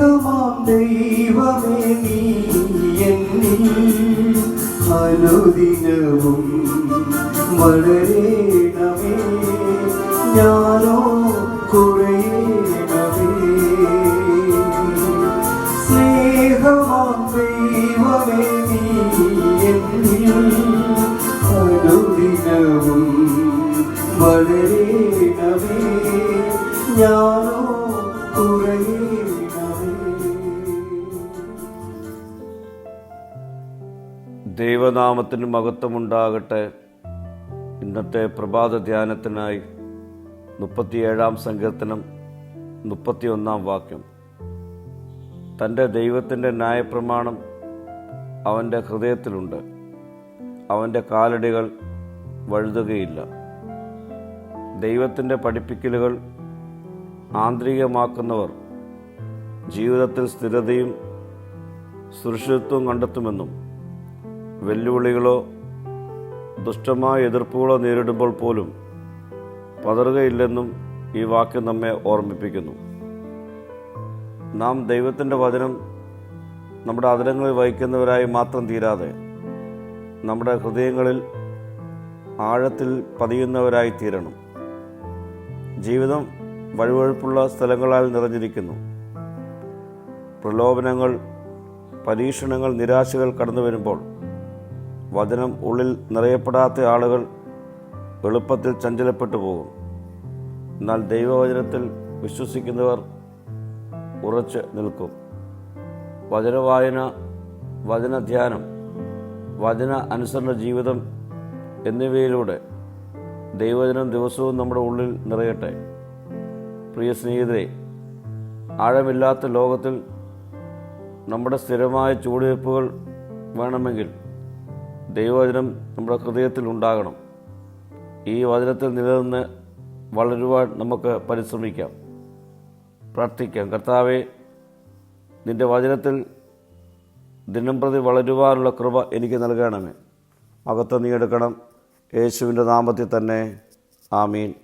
സ്വർഗമാം ദൈവമേ നീ എന്നിൽ അനുദിനവും വളരണമേ. ഞാനോ കുറയണമേ. സ്നേഹമാം ദൈവമേ നീ എന്നിൽ അനുദിനവും വളരണമേ. ഞാനോ കുറയേ ദൈവനാമത്തിന് മഹത്വമുണ്ടാകട്ടെ. ഇന്നത്തെ പ്രഭാത ധ്യാനത്തിനായി മുപ്പത്തിയേഴാം സങ്കീർത്തനം മുപ്പത്തിയൊന്നാം വാക്യം. തന്റെ ദൈവത്തിന്റെ ന്യായപ്രമാണം അവന്റെ ഹൃദയത്തിലുണ്ട്. അവന്റെ കാലടികൾ വഴുതുകയില്ല. ദൈവത്തിന്റെ പഠിപ്പിക്കലുകൾ ആന്തരികമാക്കുന്നവർ ജീവിതത്തിൽ സ്ഥിരതയും സുരക്ഷിതത്വം കണ്ടെത്തുമെന്നും വെല്ലുവിളികളോ ദുഷ്ടമായ എതിർപ്പുകളോ നേരിടുമ്പോൾ പോലും പതറുകയില്ലെന്നും ഈ വാക്യം നമ്മെ ഓർമ്മിപ്പിക്കുന്നു. നാം ദൈവത്തിന്റെ വചനം നമ്മുടെ അതിരങ്ങളിൽ വഹിക്കുന്നവരായി മാത്രം തീരാതെ നമ്മുടെ ഹൃദയങ്ങളിൽ ആഴത്തിൽ പതിയുന്നവരായി തീരണം. ജീവിതം വഴുവഴുപ്പുള്ള സ്ഥലങ്ങളാൽ നിറഞ്ഞിരിക്കുന്നു. പ്രലോഭനങ്ങൾ പരീക്ഷണങ്ങൾ നിരാശകൾ കടന്നു വരുമ്പോൾ വചനം ഉള്ളിൽ നിറയപ്പെടാത്ത ആളുകൾ എളുപ്പത്തിൽ ചഞ്ചലപ്പെട്ടു പോകും. എന്നാൽ ദൈവവചനത്തിൽ വിശ്വസിക്കുന്നവർ ഉറച്ച് നിൽക്കും. വചനവായന വചനധ്യാനം വചന അനുസരണ ജീവിതം എന്നിവയിലൂടെ ദൈവവചനം ദിവസവും നമ്മുടെ ഉള്ളിൽ നിറയട്ടെ. പ്രിയ സ്നേഹിതരെ ആഴമില്ലാത്ത ലോകത്തിൽ നമ്മുടെ സ്ഥിരമായ ചുവടുവയ്പ്പുകൾ വേണമെങ്കിൽ ദൈവവചനം നമ്മുടെ ഹൃദയത്തിൽ ഉണ്ടാകണം. ഈ വചനത്തിൽ നിലനിന്ന് വളരുവാൻ നമുക്ക് പരിശ്രമിക്കാം. പ്രാർത്ഥിക്കാം. കർത്താവെ നിന്റെ വചനത്തിൽ ദിനം പ്രതി വളരുവാനുള്ള കൃപ എനിക്ക് നൽകണമേ. അകത്ത് നീ എടുക്കണം. യേശുവിന്റെ നാമത്തിൽ തന്നെ. ആമീൻ.